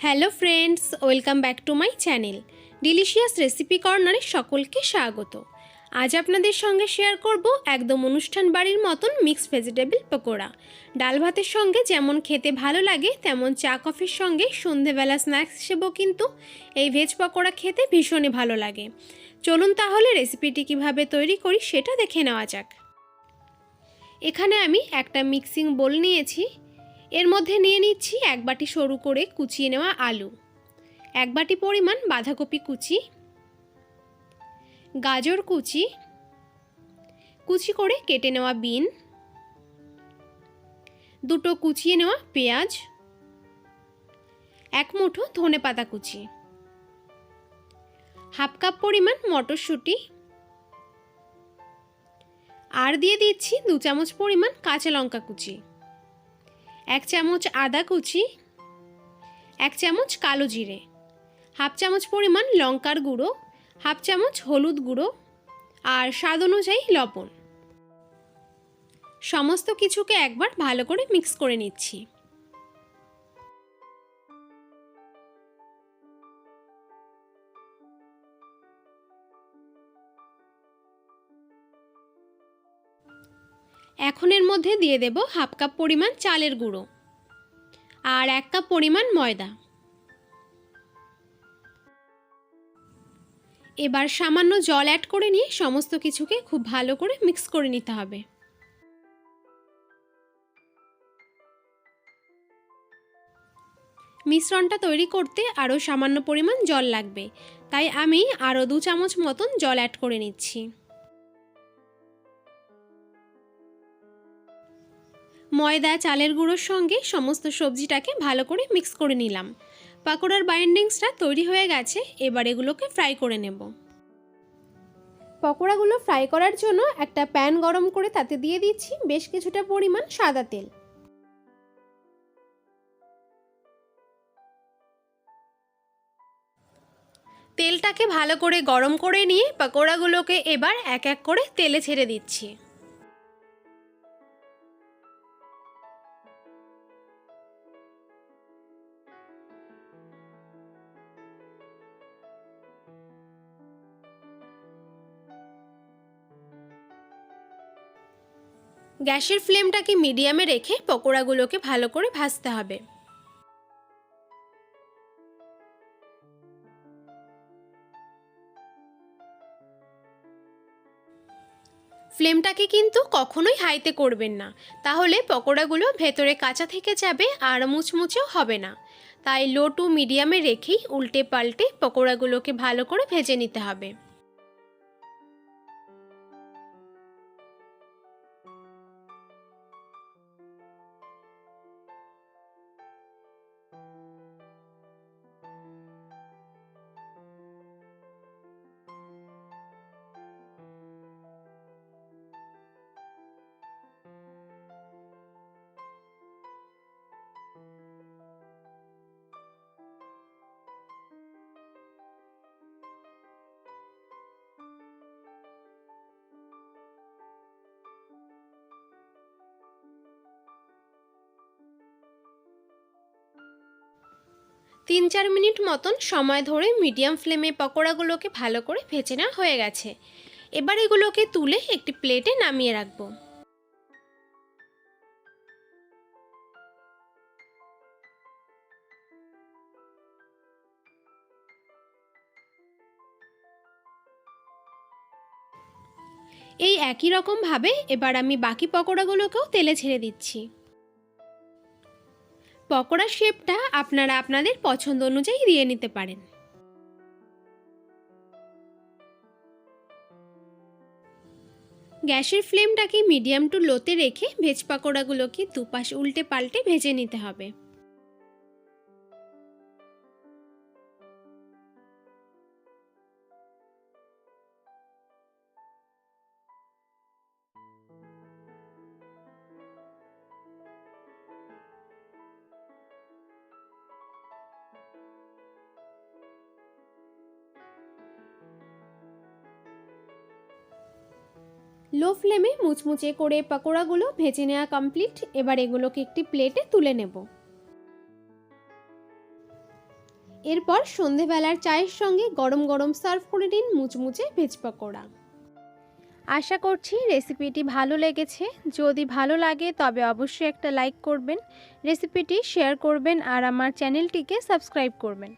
Hello friends, welcome back to my channel delicious recipe কর্নারে সকলকে স্বাগত। আজ আপনাদের সঙ্গে শেয়ার করব একদম অনুষ্ঠান বাড়ির মতন মিক্স ভেজিটেবল পকোড়া। ডাল ভাতের সঙ্গে যেমন খেতে ভালো লাগে, তেমন চা কফির সঙ্গে সন্ধেবেলা স্ন্যাক্স হিসেবেও কিন্তু এই ভেজ পকোড়া খেতে ভীষণই ভালো লাগে। চলুন তাহলে রেসিপিটি কীভাবে তৈরি করি সেটা দেখে নেওয়া যাক। এখানে আমি একটা মিক্সিং বোল নিয়েছি। এর মধ্যে নিয়ে নিচ্ছি এক বাটি সরু করে কুচিয়ে নেওয়া আলু, এক বাটি পরিমাণ বাঁধাকপি কুচি, গাজর কুচি কুচি করে কেটে নেওয়া বিন, দুটো কুচিয়ে নেওয়া পেঁয়াজ, এক মুঠো ধনে পাতা কুচি, হাফ কাপ পরিমাণ মটরশুঁটি, আর দিয়ে দিচ্ছি দু চামচ পরিমাণ কাঁচা লঙ্কা কুচি। এক চামচ আদা কুচি, এক চামচ কালো জিরে, হাফ চামচ পরিমাণ লঙ্কার গুঁড়ো, হাফ চামচ হলুদ গুঁড়ো আর স্বাদ অনুযায়ী লবণ। সমস্ত কিছুকে একবার ভালো করে মিক্স করে নিচ্ছি। এখন এর মধ্যে দিয়ে দেব হাফ কাপ পরিমাণ চালের গুঁড়ো আর এক কাপ পরিমাণ ময়দা। এবার সামান্য জল অ্যাড করে নিয়ে সমস্ত কিছুকে খুব ভালো করে মিক্স করে নিতে হবে। মিশ্রণটা তৈরি করতে আরও সামান্য পরিমাণ জল লাগবে, তাই আমি আরও দু চামচ মতন জল অ্যাড করে নিচ্ছি। ময়দা, চালের গুঁড়োর সঙ্গে সমস্ত সবজিটাকে ভালো করে মিক্স করে নিলাম। পাকোড়ার বাইন্ডিংসটা তৈরি হয়ে গেছে, এবার এগুলোকে ফ্রাই করে নেব। পকোড়াগুলো ফ্রাই করার জন্য একটা প্যান গরম করে তাতে দিয়ে দিচ্ছি বেশ কিছুটা পরিমাণ সাদা তেল। তেলটাকে ভালো করে গরম করে নিয়ে পকোড়াগুলোকে এবার এক এক করে তেলে ছেড়ে দিচ্ছি। গ্যাসের ফ্লেমটাকে মিডিয়ামে রেখে পকোড়াগুলোকে ভালো করে ভাজতে হবে। ফ্লেমটাকে কিন্তু কখনোই হাইতে করবেন না। তাহলে পকোড়াগুলো ভেতরে কাঁচা থেকে যাবে আর মুচমুচেও হবে না। তাই লো টু মিডিয়ামে রেখেই উল্টে পাল্টে পকোড়াগুলোকে ভালো করে ভেজে নিতে হবে। তিন চার মিনিট মতন সময় ধরে মিডিয়াম ফ্লেমে পকোড়াগুলোকে ভালো করে ভেজে নেওয়া হয়ে গেছে। এবার এগুলোকে তুলে একটি প্লেটে নামিয়ে রাখব। এই একই রকমভাবে এবার আমি বাকি পকোড়াগুলোকেও তেলে ছেড়ে দিচ্ছি। পকোড়ার শেপটা আপনারা আপনাদের পছন্দ অনুযায়ী দিয়ে নিতে পারেন। গ্যাসের ফ্লেমটাকে মিডিয়াম টু লোতে রেখে ভেজ পাকোড়াগুলোকে দুপাশ উল্টে পাল্টে ভেজে নিতে হবে। লো ফ্লেমে মুচমুচে করে পকোড়াগুলো ভেজে নেওয়া কমপ্লিট এবার এগুলোকে একটি প্লেটে তুলে নেব। এরপর সন্ধেবেলার চায়ের সঙ্গে গরম গরম সার্ভ করে দিন মুচমুচে ভেজ পকোড়া। আশা করছি রেসিপিটি ভালো লেগেছে। যদি ভালো লাগে তবে অবশ্যই একটা লাইক করবেন, রেসিপিটি শেয়ার করবেন আর আমার চ্যানেলটিকে সাবস্ক্রাইব করবেন।